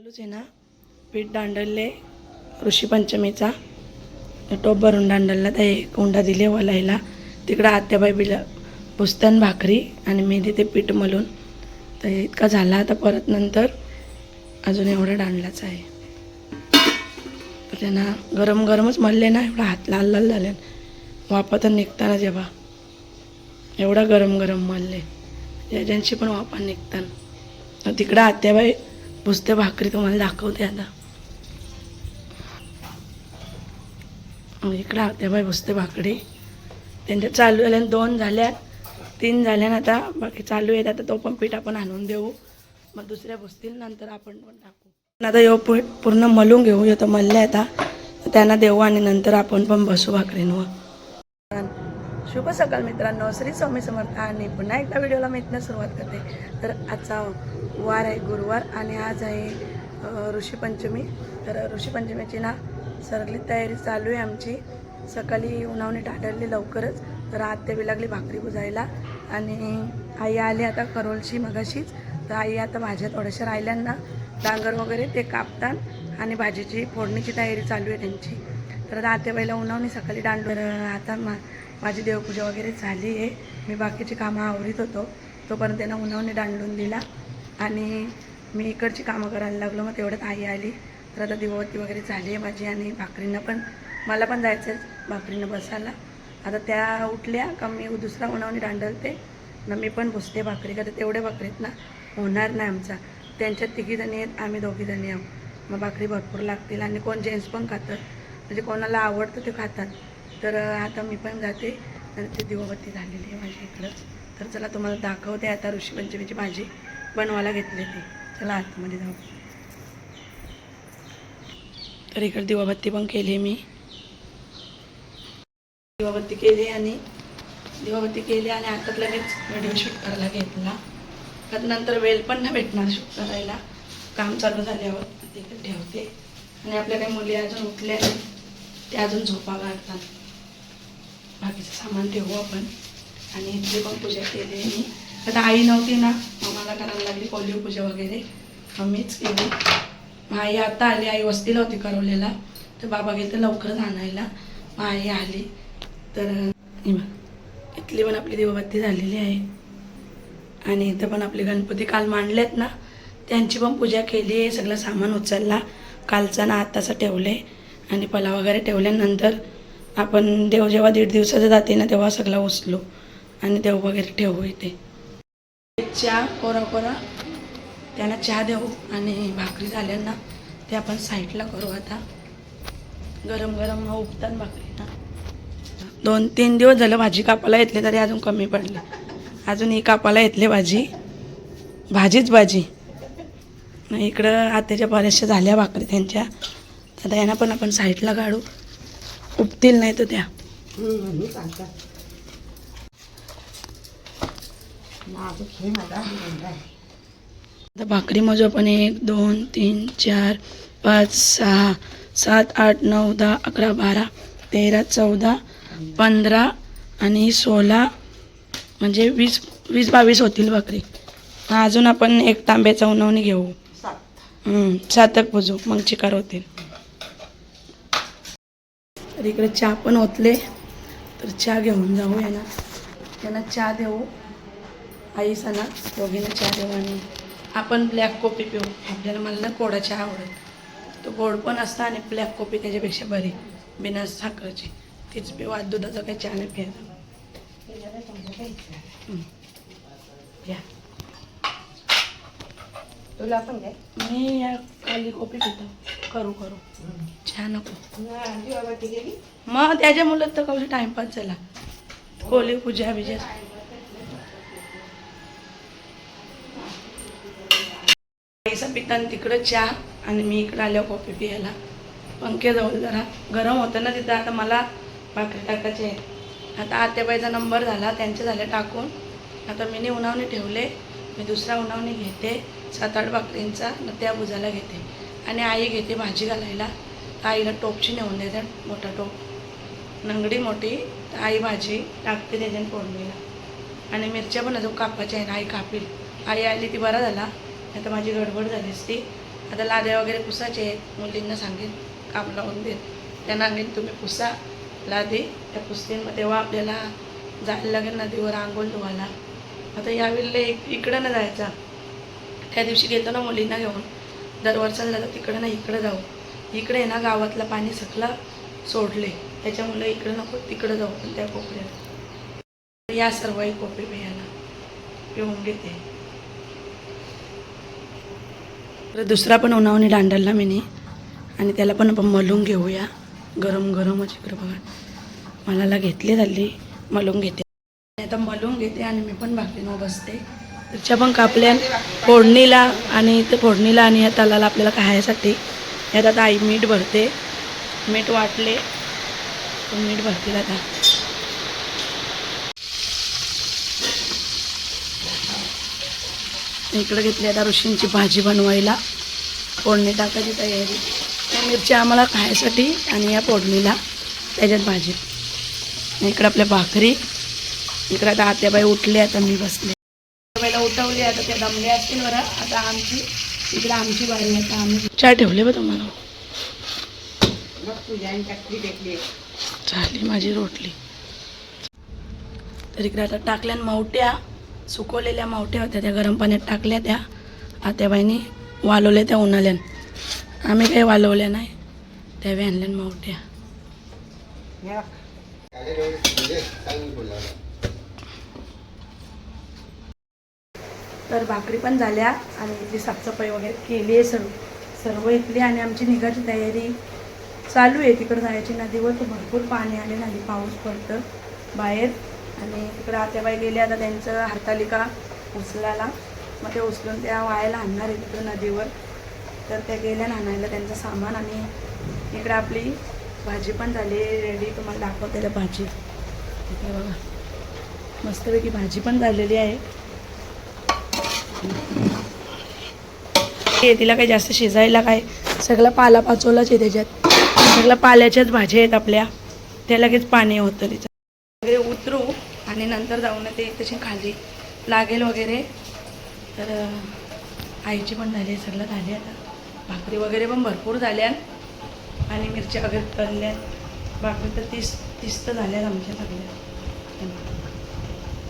चालूच आहे ना. पीठ दांडले ऋषीपंचमीचा टोप भरून दांडलला ते कोंडा दिले वलायला तिकडं आत्याबाई बिला पुस्तन भाकरी आणि मी तिथे पीठ मलून. तर इतका झाला आता परत नंतर अजून एवढा दांडलाच आहे. त्यांना गरम गरमच मळले ना एवढा हात लाल लाल झाले. वापा तर निघताना जेव्हा एवढा गरम गरम मळले ज्यांची पण वापा निघताना. तिकडं आत्याबाई पुसते भाकरी तुम्हाला दाखवते आता. इकडं इकडं आत्याबाई भुसते भाकरी. त्यांच्या चालू झाल्या दोन झाल्या तीन झाल्या आता बाकी चालू आहेत. आता तो पण पीठ आपण आणून देऊ. मग दुसऱ्या भुसतील नंतर आपण पण टाकू. आता यो पूर्ण मलून घेऊ येतो मल्ल्या आता. त्यांना देऊ आणि नंतर आपण पण बसू भाकरींवर. शुभ सकाळ मित्रांनो. श्री स्वामी समर्थ. आणि पुन्हा एकदा व्हिडिओला मी इथनं सुरुवात करते. तर आजचा वार आहे गुरुवार आणि आज आहे ऋषीपंचमी. तर ऋषीपंचमीची ना सगळी तयारी चालू आहे आमची. सकाळी उन्हावणी टाळली लवकरच. तर आत्या बी लागली भाकरी बुजायला. आणि आई आली आता करोलशी मगाशीच. तर आई आता भाज्या थोड्याशा राहिल्यांना डांगर वगैरे ते कापतात आणि भाजीची फोडणीची तयारी चालू आहे त्यांची. तर आता आत्याबाईला उन्हावणी सकाळी दांडू आता मा माझी देवपूजा वगैरे झाली आहे. मी बाकीची कामं आवरीत होतो. तोपर्यंत त्यांना उन्हावणी दांडून दिला. आणि मी इकडची कामं करायला लागलो मग तेवढ्यात आई आली. तर आता दिवाबत्ती वगैरे झाली आहे माझी आणि भाकरींना पण. मला पण जायचं आहे भाकरीनं बसायला. आता त्या उठल्या का मी दुसरा उन्हावणी दांडलते ना मी पण बसते भाकरी का तर तेवढे भाकरीत ना होणार नाही आमचा. त्यांच्यात तिघीजणी आहेत आम्ही दोघीजणी आहोत. मग भाकरी भरपूर लागतील आणि कोण जेंट्स पण खातात. म्हणजे कोणाला आवडतं ते खातात. तर आता मी पण जाते. आणि ती दिवाबत्ती झालेली आहे माझ्या इकडं. तर चला तुम्हाला दाखवते आता ऋषीपंचमीची भाजी. बनवायला घेतले ते. चला आतमध्ये जाऊ. तर इकडे दिवाबत्ती पण केली मी. दिवाबत्ती केली आणि दिवाबत्ती केली आणि आता लगेच व्हिडिओ शूट करायला घेतला. आता नंतर वेळ पण नाही भेटणार शूट करायला. काम चालू झाल्यावर तिकडे ठेवते. आणि आपल्या काही मुली अजून उठल्या नाही ते अजून झोपा काढतात. बाकीचं सामान ठेवू आपण. आणि इथली पण पूजा केली आहे मी. आता आई नव्हती ना आम्हाला मला करायला लागली पोलिओ पूजा वगैरे. आम्हीच केली. आई आता आली आई वस्तीला होती करवलेला. तर बाबा गेले तर लवकरच आणायला. आई आली. तर इथली पण आपली देवबत्ती झालेली आहे. आणि इथं पण आपले गणपती काल मांडलेत ना त्यांची पण पूजा केली आहे सगळं सामान उचलला. कालचा ना आत्ताचं ठेवले आणि पला वगैरे ठेवल्यानंतर आपण देव जेव्हा दीड दिवसाचं जाते ना तेव्हा सगळं उचलू. आणि देव वगैरे ठेवू इथे. चहा कोरा कोरा. त्यांना चहा देऊ आणि भाकरी झाल्यांना ते आपण साईडला करू आता. गरम गरम उपतात भाकरी. ना दोन तीन दिवस झालं भाजी कापायला येतली तरी अजून कमी पडलं. अजून ही कापायला येतले भाजी. भाजीच भाजी. इकडं आत्याच्या बऱ्याचशा झाल्या भाकरी त्यांच्या. आता यांना पण आपण साईडला काढू. उपतील नाही तर त्या. आता भाकरी मोजू आपण एक दोन तीन चार पाच सहा सात आठ नऊ दहा अकरा बारा तेरा चौदा पंधरा आणि सोळा म्हणजे वीस वीस बावीस होतील भाकरी. अजून आपण एक तांब्याचा उन्हावणी घेऊ. सातक पुजू मग चिकार होतील. तर इकडे चहा पण ओतले. तर चहा घेऊन जाऊ यांना. त्यांना चहा देऊ. आई सणा दोघींना चहा देऊ आणि आपण ब्लॅक कॉफी पिऊ. आपल्याला मला ना कोडा चहा आवडत. तो गोड पण असता आणि ब्लॅक कॉफी त्याच्यापेक्षा बरी बिना साखरेची. तीच पिऊ आज दुधाचा काही चहा नाही प्यायचा. तुला पण काय मी या खाली कॉफी पितो. करू करू. चहा नको. मग त्याच्या मुलं तर कशी टाइमपास झाला. कोली पूजा बिजा. आईचा तिकडं चहा आणि मी इकडं आल्या कॉफी पियाला पंख्याजवळ जरा गरम होतं ना तिथं आता मला भाकरी टाकायची आहे. आता आत्याबाईचा नंबर झाला त्यांचे झाले टाकून. आता मी उन्हावणी ठेवले मी दुसरा उन्हावणी घेते सात आठ भाकरींचा न त्या बुजाला घेते. आणि आई घेते भाजी घालायला. आईला टोपची नेऊन देते मोठा टोप. नंगडी मोठी तर आई भाजी टाकते त्याच्याने फोडणीला. आणि मिरच्या पण अजून कापायच्या आहे आई कापील. आई आली ती बरा झाला. नाही तर माझी गडबड झाली असती. आता लाद्या वगैरे पुसायचे आहेत. मुलींना सांगेन काम लावून देईन. त्यांना सांगेन तुम्ही पुसा. लादे. त्या पुसतील मग तेव्हा आपल्याला जायला लागेल नदीवर आंघोळ धुवायला. आता यावेळेला एक इकडं ना जायचा. त्या दिवशी गेलो ना मुलींना घेऊन. दरवर्षाला जातो तिकडं ना इकडं जाऊ. इकडे आहे ना गावातलं पाणी सकला सोडले. त्याच्यामुळे इकडं नको तिकडं जाऊ. पण त्या कोपऱ्यात. या सर्व एक कोपरी प्यायला पिऊन घेते. तर दुसरा पण उन्हावणी दांडलला मी आणि त्याला पण आपण मलून घेऊया. गरम गरमच इकडं बघा. मला घेतली झाली. मलून घेते. आता मलून घेते आणि मी पण भाकरीनं बसते. तिच्या पण कापल्या. फोडणीला आणि ते फोडणीला आणि या तलाला आपल्याला खायसाठी. यात आता आई मीठ भरते. मीठ वाटले. मीठ भरतील आता. इकडं घेतली आता ऋषींची भाजी बनवायला. फोडणी टाकायची तयारी. त्या मिरच्या आम्हाला खायसाठी आणि या फोडणीला त्याच्यात भाजी. इकडं आपल्या भाकरी. इकडं आता आत्याबाई उठले आता मी बसले. पहिला उठवली आता त्या दमले असतील बरं. आता आमची इकडे आमची बारी आता आम्ही चहा ठेवले बघ तुम्हाला. मग झाली माझी रोटली. तर इकडे आता टाकल्या मावट्या. सुकवलेल्या मावठ्या होत्या त्या गरम पाण्यात टाकल्या त्या. आत्याबाईनी वालवल्या त्या उन्हाल्यान आम्ही काही वालवल्या नाही. त्यावेळी आणल्यान मावठ्या. तर भाकरी पण झाल्या आणि इथली साफसफाई वगैरे केली आहे सर्व. सर्व इथली आणि आमची निघायची तयारी चालू आहे. तिकडं जायची नदीवर तर भरपूर पाणी आले नाही पाऊस पडतं बाहेर आणि तिकडं आत्याबाई गेले आता त्यांचं हरतालिका उचलायला. मग ते उचलून त्या वायाला आणणार आहे तिकडं नदीवर. तर त्या गेल्या आणायला त्यांचं सामान आणि इकडं आपली भाजी पण झाली रेडी तुम्हाला दाखवते त्या भाजी. इकडे बघा. मस्तपैकी भाजी पण झालेली आहे. तिला काही जास्त शिजायला काय? सगळं पाला पाचोलाच आहे त्याच्यात. सगळं पाल्याच्याच भाज्या आहेत आपल्या. त्या लगेच पाणी होतं तिचं. वगैरे उतरू. आणि नंतर जाऊन ते तशी खाली लागेल वगैरे. तर आईची पण झाली आहे सगळं झाली आता. भाकरी वगैरे पण भरपूर झाल्या आणि मिरच्या वगैरे तळल्या भाकरी तर तीस तीस तर झाल्यात आमच्या सगळ्या.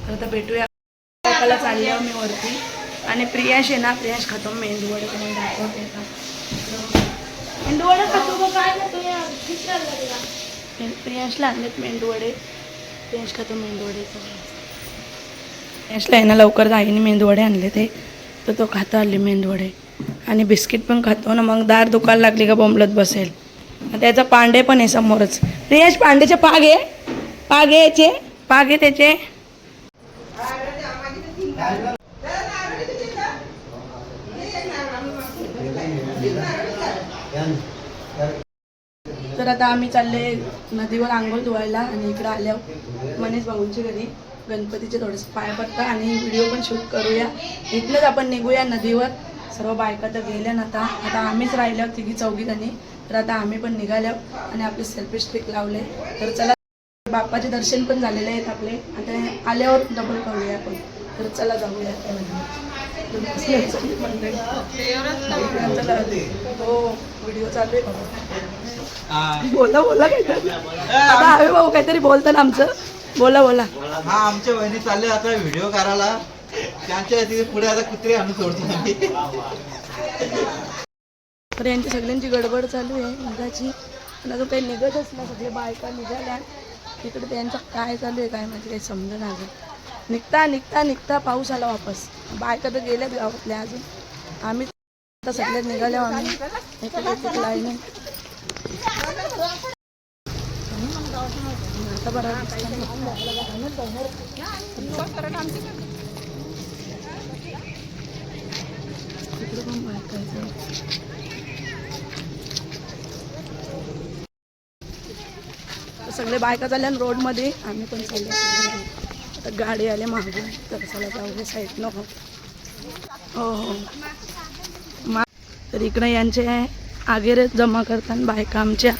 तर आता भेटूया. काकाला चालल्यावर मी वरती. आणि प्रियाश आहे ना प्रियाश खातो मेंदू वडे तुम्ही दाखवते आता. मेंदू वडे खातो काय खातो या? पे- यश खातो मेंदवडे वडे आहे. ना लवकर आईने मेंदूवडे आणले ते. तर तो खातो आले मेंदूवडे. आणि बिस्किट पण खातो ना मग दार दुकान लागली का बोंबलत बसेल. त्याचा पांडे पण आहे समोरच. प्रियांश पांडेचे पाग आहे. पाग आहे याचे. पाग आहे त्याचे. तर आता आम्ही चालले नदीवर आंघोळ धुवायला आणि इकडं आल्यावर मनीष भाऊंच्या घरी. गणपतीचे थोडेसे पाय पडता आणि व्हिडिओ पण शूट करूया. इथनंच आपण निघूया नदीवर. सर्व बायका तर गेल्या ना आता. आता आम्हीच राहिलो तिघी चौघी जणी. तर आता आम्ही पण निघाल्या आणि आपले सेल्फी स्टिक लावले. तर चला बाप्पाचे दर्शन पण झालेले आहेत आपले. आता आल्यावर डबल करूया आपण. तर चला जाऊया. हो व्हिडिओ चालू आहे. बोला बोला. काहीतरी आता हवे भाऊ काहीतरी बोलतात आमचं. बोला बोला. हा आमच्या वहिनी चालले आता व्हिडिओ करायला. त्यांच्या तिथे पुढे आता कुत्रे आम्ही सोडतो. तर यांची सगळ्यांची गडबड चालू आहे. निघाची पण अजून काही निघतच ना सगळे बायका निघाल्या. तिकडे त्यांचं काय चालू आहे काय माहिती काही समजून अजून. निघता निघता निघता पाऊस आला वापस. बायका तर गेल्यात गावातल्या अजून. आम्ही आता सगळ्यात निघाल्या आम्ही. लाईन सगळे बायका चालल्या रोडमध्ये. आम्ही पण चालले. आता गाडी आले मागून. तर चला जाऊ साईड नको हो. हो, हो. तर इकडे यांचे आगेरे जमा करतात बायका आमच्या.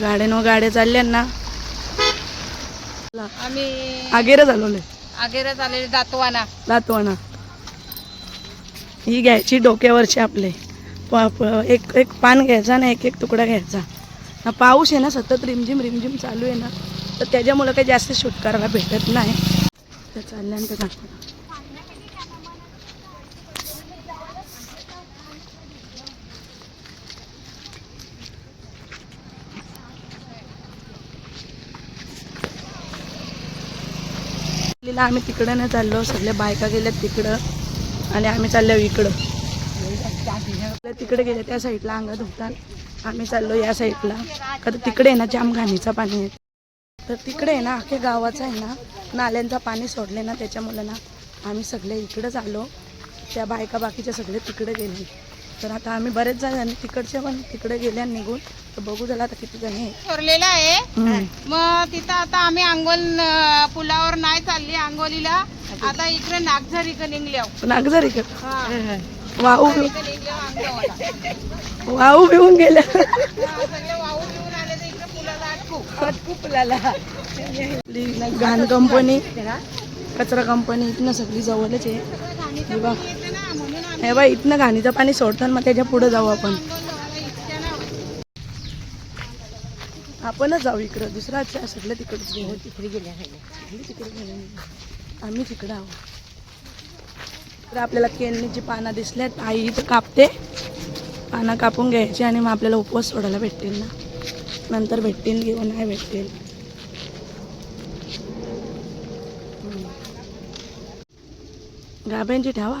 गाड्यानं गाड्या चालल्या ना आम्ही आगेरे झालोले. अगेरच आलेले दातवाना. लातवाना ही घ्यायची डोक्यावरची आपले. एक एक पान घ्यायचा आणि एक एक तुकडा घ्यायचा. हा पाऊस आहे ना सतत रिमझिम रिमझिम चालू आहे ना तर त्याच्यामुळं काही जास्त शूट करायला भेटत नाही. तर चालल्यानंतर दाखवा आम्ही तिकडं नाही चाललो सगळे बायका गेल्या तिकडं आणि आम्ही चाललो इकडं. तिकडे गेले त्या साईडला अंग धुतात आम्ही चाललो या साईडला. का तर तिकडे आहे ना जाम घाणीचं पाणी आहे. तर तिकडे आहे ना अख्ख्या गावाचं आहे ना नाल्यांचं पाणी सोडले ना त्याच्यामुळं ना आम्ही सगळे इकडंच आलो त्या बायका बाकीच्या सगळे तिकडे गेले. तर आता आम्ही बरेच जण तिकडचे पण तिकडे गेले आणि निघून तर बघू झाला आता किती जण आहे ठरलेला आहे. मग तिथं आता आम्ही आंघोल अं, पुलावर नाही चालली आंघोलीला आता इकडे नागझर इकडे निघल्या अगदर इकडं वाहू निघल्या वाहू गेल्या. सगळे वाहू घेऊन आले तर इकडे पुलाला अटकू. घाण कंपनी कचरा कंपनी इथनं सगळी जवळच आहे. हे बघ येते ना म्हणून आम्ही हे बघ इथनं घाणीचं पाणी सोडतात मग त्याच्या पुढे जाऊ आपण. आपणच जाऊ इकडं. दुसरा सगळं तिकडच गेलो तिकडे गेल्या तिकडे गेले आम्ही तिकडं आहोत. तर आपल्याला केळणीची पानं दिसल्यात आई इथं कापते. पानं कापून घ्यायची आणि मग आपल्याला उपवास सोडायला भेटतील ना. नंतर भेटतील किंवा नाही भेटतील. गाभ्यांची ठेवा.